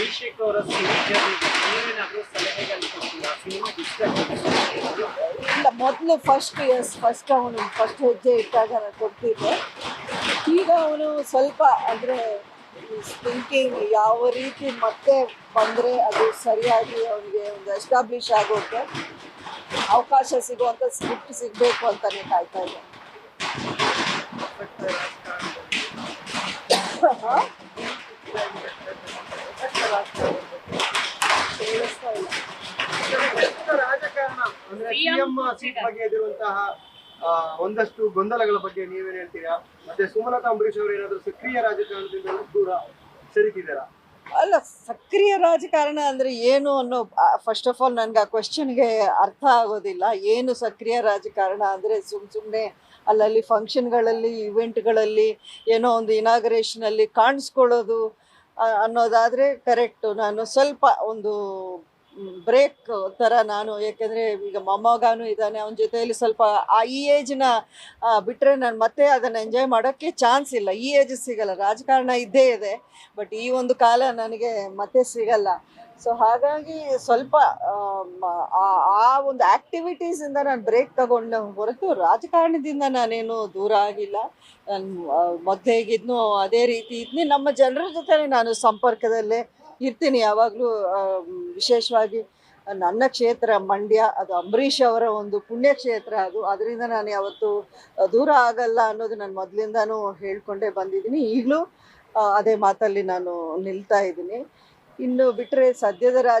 ಅಭಿಷೇಕ್ ಅವರ ನೀವೇನಾದ್ರೂ ಇಲ್ಲ ಮೊದಲು ಫಸ್ಟ್ ಇಯರ್ಸ್ ಫಸ್ಟ್ ಅವನು ಫಸ್ಟ್ ಹೆಜ್ಜೆ ಇಟ್ಟಾಗ ನಾನು ಕೊಡ್ತಿದ್ದೆ ಈಗ ಅವನು ಸ್ವಲ್ಪ ಅಂದರೆ ಥಿಂಕಿಂಗ್ ಯಾವ ರೀತಿ ಮತ್ತೆ ಬಂದರೆ ಅದು ಸರಿಯಾಗಿ ಅವನಿಗೆ ಒಂದು ಎಸ್ಟಾಬ್ಲಿಷ್ ಆಗೋಕ್ಕೆ ಅವಕಾಶ ಸಿಗುವಂಥ ಸ್ಕ್ರಿಪ್ಟ್ ಸಿಗಬೇಕು ಅಂತಲೇ ಕಾಯ್ತಾ ಇದ್ದೆ ಹಾಂ ಕೇಳಿಸ್ತಾ ಇಲ್ಲ ರಾಜಕಾರಣ ಅಂದ್ರೆ ಸಿಎಂ ಸೀಟ್ ಬಗ್ಗೆ ಇರುವಂತಹ ಒಂದಷ್ಟು ಗೊಂದಲಗಳ ಬಗ್ಗೆ ನೀವೇನ್ ಹೇಳ್ತೀರಾ? ಮತ್ತೆ ಸುಮಲತಾ ಅಂಬರೀಶ್ ಅವರು ಏನಾದರೂ ಸಕ್ರಿಯ ರಾಜಕಾರಣದಿಂದ ದೂರ ಸರಿತಿದ್ದೀರಾ? ಅಲ್ಲ ಸಕ್ರಿಯ ರಾಜಕಾರಣ ಅಂದ್ರೆ ಏನು ಅನ್ನೋ ಫಸ್ಟ್ ಆಫ್ ಆಲ್ ನನ್ಗೆ ಆ ಕ್ವಶನ್ಗೆ ಅರ್ಥ ಆಗೋದಿಲ್ಲ. ಏನು ಸಕ್ರಿಯ ರಾಜಕಾರಣ ಅಂದ್ರೆ ಸುಮ್ ಸುಮ್ಮನೆ ಅಲ್ಲಲ್ಲಿ ಫಂಕ್ಷನ್ಗಳಲ್ಲಿ ಇವೆಂಟ್ಗಳಲ್ಲಿ ಏನೋ ಒಂದು ಇನಾಗ್ರೇಷನಲ್ಲಿ ಕಾಣಿಸ್ಕೊಳ್ಳೋದು ಅನ್ನೋದಾದರೆ ಅನ್ನೋದಾದ್ರೆ ಕರೆಕ್ಟು ನಾನು ಸ್ವಲ್ಪ ಒಂದು ಬ್ರೇಕ್ ತರ ನಾನು, ಯಾಕೆಂದ್ರೆ ಈಗ ಮೊಮ್ಮಗಾನು ಇದ್ದಾನೆ, ಅವನ ಜೊತೆಯಲ್ಲಿ ಸ್ವಲ್ಪ ಆ ಈ ಏಜ್ನ ಬಿಟ್ಟರೆ ನಾನು ಮತ್ತೆ ಅದನ್ನು ಎಂಜಾಯ್ ಮಾಡೋಕ್ಕೆ ಚಾನ್ಸ್ ಇಲ್ಲ. ಈ ಏಜ್ ಸಿಗಲ್ಲ, ರಾಜಕಾರಣ ಇದ್ದೇ ಇದೆ ಬಟ್ ಈ ಒಂದು ಕಾಲ ನನಗೆ ಮತ್ತೆ ಸಿಗಲ್ಲ. ಸೊ ಹಾಗಾಗಿ ಸ್ವಲ್ಪ, ಆ ಒಂದು ಆ್ಯಕ್ಟಿವಿಟೀಸಿಂದ ನಾನು ಬ್ರೇಕ್ ತಗೊಂಡ ಹೊರತು ರಾಜಕಾರಣದಿಂದ ನಾನೇನು ದೂರ ಆಗಿಲ್ಲ. ನಾನು ಮೊದಲು ಅದೇ ರೀತಿ ಇದ್ನಿ. ನಮ್ಮ ಜನರ ಜೊತೆ ನಾನು ಸಂಪರ್ಕದಲ್ಲೇ ಇರ್ತೀನಿ ಯಾವಾಗಲೂ ವಿಶೇಷವಾಗಿ ನನ್ನ ಕ್ಷೇತ್ರ ಮಂಡ್ಯ, ಅದು ಅಂಬರೀಷ್ ಅವರ ಒಂದು ಪುಣ್ಯಕ್ಷೇತ್ರ ಅದು. ಅದರಿಂದ ನಾನು ಯಾವತ್ತು ದೂರ ಆಗಲ್ಲ ಅನ್ನೋದು ನಾನು ಮೊದಲಿಂದಾನೂ ಹೇಳ್ಕೊಂಡೇ ಬಂದಿದ್ದೀನಿ. ಈಗಲೂ ಅದೇ ಮಾತಲ್ಲಿ ನಾನು ನಿಲ್ತಾ ಇದ್ದೀನಿ. ಇನ್ನು ಬಿಟ್ಟರೆ ಸದ್ಯದ ರಾಜ